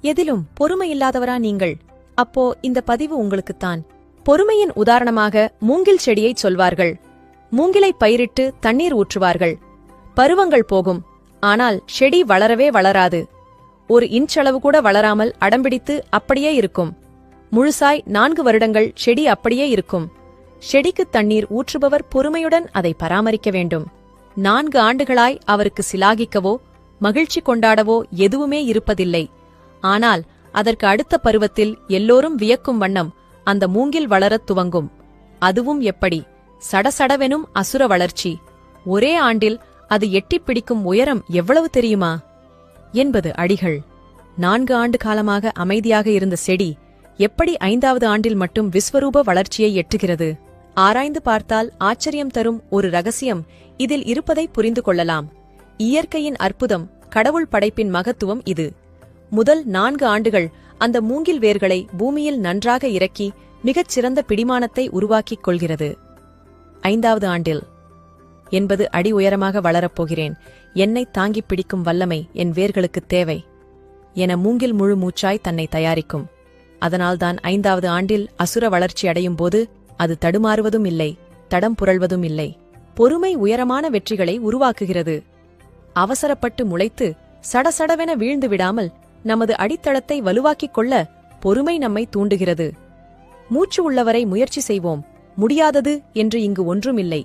எதிலும் பொறுமையில்லாதவரா நீங்கள்? அப்போ இந்த பதிவு உங்களுக்குத்தான். பொறுமையின் உதாரணமாக மூங்கில் செடியைச் சொல்வார்கள். மூங்கிலை பயிரிட்டு தண்ணீர் ஊற்றுவார்கள். பருவங்கள் போகும். ஆனால் செடி வளரவே வளராது. ஒரு இன்ச்சளவு கூட வளராமல் அடம்பிடித்து அப்படியே இருக்கும். முழுசாய் நான்கு வருடங்கள் செடி அப்படியே இருக்கும். செடிக்கு தண்ணீர் ஊற்றுபவர் பொறுமையுடன் அதை பராமரிக்க வேண்டும். நான்கு ஆண்டுகளாய் அவருக்கு சிலாகிக்கவோ மகிழ்ச்சி கொண்டாடவோ எதுவுமே இருப்பதில்லை. ஆனால் அதற்கு அடுத்த பருவத்தில் எல்லோரும் வியக்கும் வண்ணம் அந்த மூங்கில் வளரத் துவங்கும். அதுவும் எப்படி? சடசடவெனும் அசுர வளர்ச்சி. ஒரே ஆண்டில் அது எட்டிப் பிடிக்கும் உயரம் எவ்வளவு தெரியுமா? என்பது அடிகள். நான்கு ஆண்டு காலமாக அமைதியாக இருந்த செடி எப்படி ஐந்தாவது ஆண்டில் மட்டும் விஸ்வரூப வளர்ச்சியை எட்டுகிறது? ஆராய்ந்து பார்த்தால் ஆச்சரியம் தரும் ஒரு ரகசியம் இதில் இருப்பதை புரிந்து கொள்ளலாம். இயற்கையின் அற்புதம் கடவுள் படைப்பின் மகத்துவம் இது. முதல் நான்கு ஆண்டுகள் அந்த மூங்கில் வேர்களை பூமியில் நன்றாக இறக்கி மிகச் சிறந்த பிடிமானத்தை உருவாக்கிக் கொள்கிறது. ஐந்தாவது ஆண்டில் என்பது அடி உயரமாக வளரப்போகிறேன் என்னை தாங்கிப் பிடிக்கும் வல்லமை என் வேர்களுக்குத் தேவை. என மூங்கில் முழு மூச்சாய் தன்னை தயாரிக்கும். அதனால்தான் ஐந்தாவது ஆண்டில் அசுர வளர்ச்சி அடையும் போது அது தடுமாறுவதும் இல்லை தடம் புரள்வதும் இல்லை. பொறுமை உயரமான வெற்றிகளை உருவாக்குகிறது. அவசரப்பட்டு முளைத்து சடசடவென வீழ்ந்து விடாமல் நமது அடித்தளத்தை வலுவாக்கிக் கொள்ள பொறுமை நம்மை தூண்டுகிறது. மூச்சு உள்ளவரை முயற்சி செய்வோம். முடியாதது என்று இங்கு ஒன்றுமில்லை.